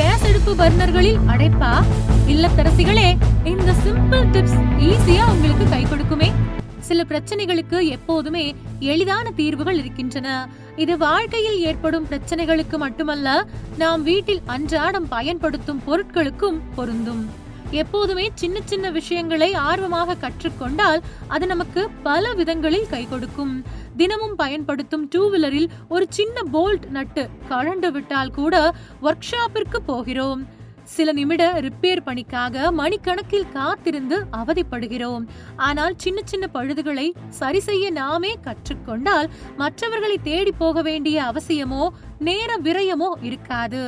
Case அடுப்பு பர்னர்களில் அடைப்பா? இல்லத்தரசிகளே இந்த simple tips ஈஸியா உங்களுக்கு கை கொடுக்குமே? சில பிரச்சனைகளுக்கு எப்போதுமே எளிதான தீர்வுகள் இருக்கின்றன. இது வாழ்க்கையில் ஏற்படும் பிரச்சனைகளுக்கு மட்டுமல்ல நாம் வீட்டில் அன்றாடம் பயன்படுத்தும் பொருட்களுக்கும் பொருந்தும். எப்போதுமே சின்ன சின்ன விஷயங்களை ஆர்வமாக கற்றுக்கொண்டால் அது நமக்கு பல விதங்களில் கை கொடுக்கும். தினமும் பயன்படுத்தும் டூ வீலரில் ஒரு சின்ன போல்ட் நட்டு கழண்டு விட்டால் கூட ஒர்க் ஷாப்பிற்கு போகிறோம். சில நிமிட ரிப்பேர் பணிக்காக மணிக்கணக்கில் காத்திருந்து அவதிப்படுகிறோம். ஆனால் சின்ன சின்ன பழுதுகளை சரி செய்ய நாமே கற்றுக்கொண்டால் மற்றவர்களை தேடி போக வேண்டிய அவசியமோ நேர விரயமோ இருக்காது.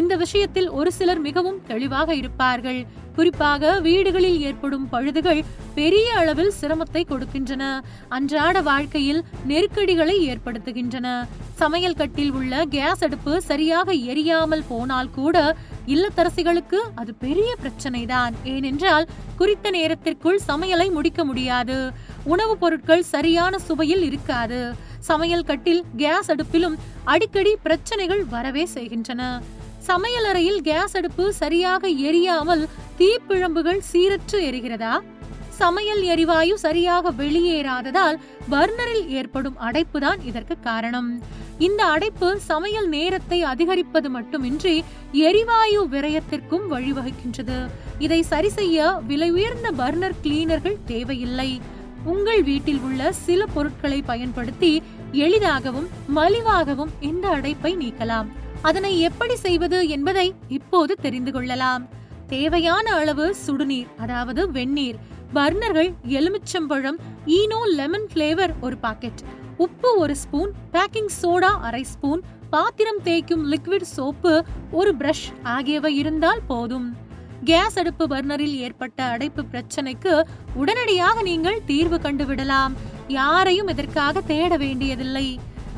இந்த விஷயத்தில் ஒரு சிலர் மிகவும் தெளிவாக இருப்பார்கள். குறிப்பாக வீடுகளில் ஏற்படும் பழுதுகள் பெரிய அளவில் சிரமத்தை கொடுக்கின்றன. அன்றாட வாழ்க்கையில் நெருக்கடிகளை ஏற்படுத்துகின்றன. சமையல் கட்டில் உள்ள கேஸ் அடுப்பு சரியாக எரியாமல் போனால் கூட இல்லத்தரசிகளுக்கு அது பெரிய பிரச்சனைதான். ஏனென்றால் குறித்த நேரத்திற்குள் சமையலை முடிக்க முடியாது. உணவுப் பொருட்கள் சரியான சுவையில் இருக்காது. சமையல் கட்டில் கேஸ் அடுப்பிலும் அடிக்கடி பிரச்சனைகள் வரவே செய்கின்றன. சமையலறையில் கேஸ் அடுப்பு சரியாக எரியாமல் தீப்பிழம்புகள் சீரற்று எரிகிறதா? சமையல் எரிவாயு சரியாக வெளியேறாததால் பர்னரில் ஏற்படும் அடைப்புதான் இதற்கு காரணம். இந்த அடைப்பு சமையல் நேரத்தை அதிகரிப்பது மட்டுமின்றி எரிவாயு விரயத்திற்கும் வழிவகுக்கின்றது. இதை சரி செய்ய விலை உயர்ந்த பர்னர் கிளீனர்கள் தேவையில்லை. உங்கள் வீட்டில் உள்ள சில பொருட்களை பயன்படுத்தி எளிதாகவும் மலிவாகவும் இந்த அடைப்பை நீக்கலாம். அதனை எப்படி செய்வது என்பதை இப்போது தெரிந்து கொள்ளலாம். தேவையான அளவு சுடுநீர் அதாவது வெந்நீர் பர்னர்கள் எலுமிச்சம்பழம் ஈனோ லெமன் ஃப்ளேவர் ஒரு பாக்கெட். உப்பு ஒரு ஸ்பூன் பேக்கிங் சோடா அரை ஸ்பூன் பாத்திரம் தேய்க்கும் லிக்விட் சோப்பு ஒரு பிரஷ் ஆகியவை இருந்தால் போதும். கேஸ் அடுப்பு பர்னரில் ஏற்பட்ட அடைப்பு பிரச்சனைக்கு உடனடியாக நீங்கள் தீர்வு கண்டுவிடலாம் யாரையும் இதற்காக தேட வேண்டியதில்லை.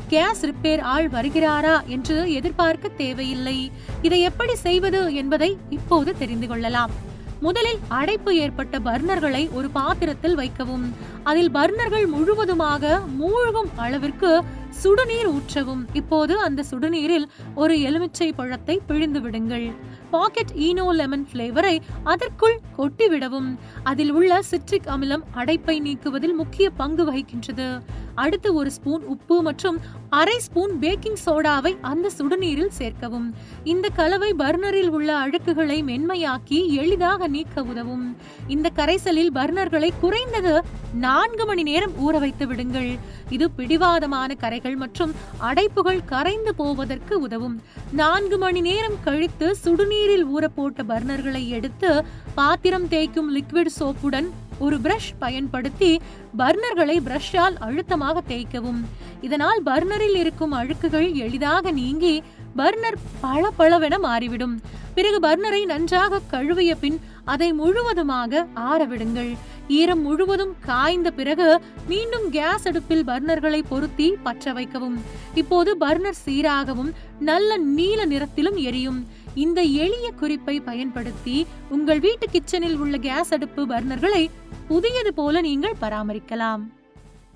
கேஸ் ரிப்பேர் ஆள் வருகிறாரா என்று எதிர்பார்க்க தேவையில்லை. இதை எப்படி செய்வது என்பதை இப்போது தெரிந்து கொள்ளலாம். முதலில் அடைப்பு ஏற்பட்ட பர்னர்களை ஒரு பாத்திரத்தில் வைக்கவும். அதில் பர்னர்கள் முழுவதுமாக மூழ்கும் அளவிற்கு சுடுநீர் ஊற்றவும். இப்போது அந்த சுடுநீரில் ஒரு எலுமிச்சை பழத்தை பிழிந்து விடுங்கள். பாக்கெட் ஈனோ லெமன் ஃப்ளேவரை அதற்குள் கொட்டிவிடவும். அதில் உள்ள சிட்ரிக் அமிலம் அடைப்பை நீக்குவதில் முக்கிய பங்கு வகிக்கின்றது. அடுத்து ஒரு ஸ்பூன் உப்பு மற்றும் அரை ஸ்பூன் பேக்கிங் சோடாவை அந்த சுடுநீரில் சேர்க்கவும். இந்த கலவை பர்னரில் உள்ள அழுக்குகளை மென்மையாக்கி எளிதாக நீக்க உதவும். இந்த கரைசலில் பர்னர்களை குறைந்தது நான்கு மணி நேரம் ஊற வைத்து விடுங்கள். இது பிடிவாதமான கரை பிரச்சனைகள் மற்றும் அடைப்புகள் கரைந்து போவதற்கு உதவும். நான்கு மணி நேரம் கழித்து சுடுநீரில் ஊற போட்ட பர்னர்களை எடுத்து பாத்திரம் தேய்க்கும் லிக்விட் சோப்புடன் ஒரு பிரஷ் பயன்படுத்தி பர்னர்களை பிரஷால் அழுத்தமாக தேய்க்கவும். இதனால் பர்னரில் இருக்கும் அழுக்குகள் எளிதாக நீங்கி பர்னர் பளபளவென மாறிவிடும். பிறகு பர்னரை நன்றாக கழுவிய பின் அதை முழுவதுமாக ஆறவிடுங்கள் ஈரம் முழுவதும் காய்ந்த பிறகு மீண்டும் கேஸ் அடுப்பில் பர்னர்களை பொருத்தி பற்ற வைக்கவும். இப்போது பர்னர் சீராகவும் நல்ல நீல நிறத்திலும் எரியும். இந்த எளிய குறிப்பை பயன்படுத்தி உங்கள் வீட்டு கிச்சனில் உள்ள கேஸ் அடுப்பு பர்னர்களை புதியது போல நீங்கள் பராமரிக்கலாம்.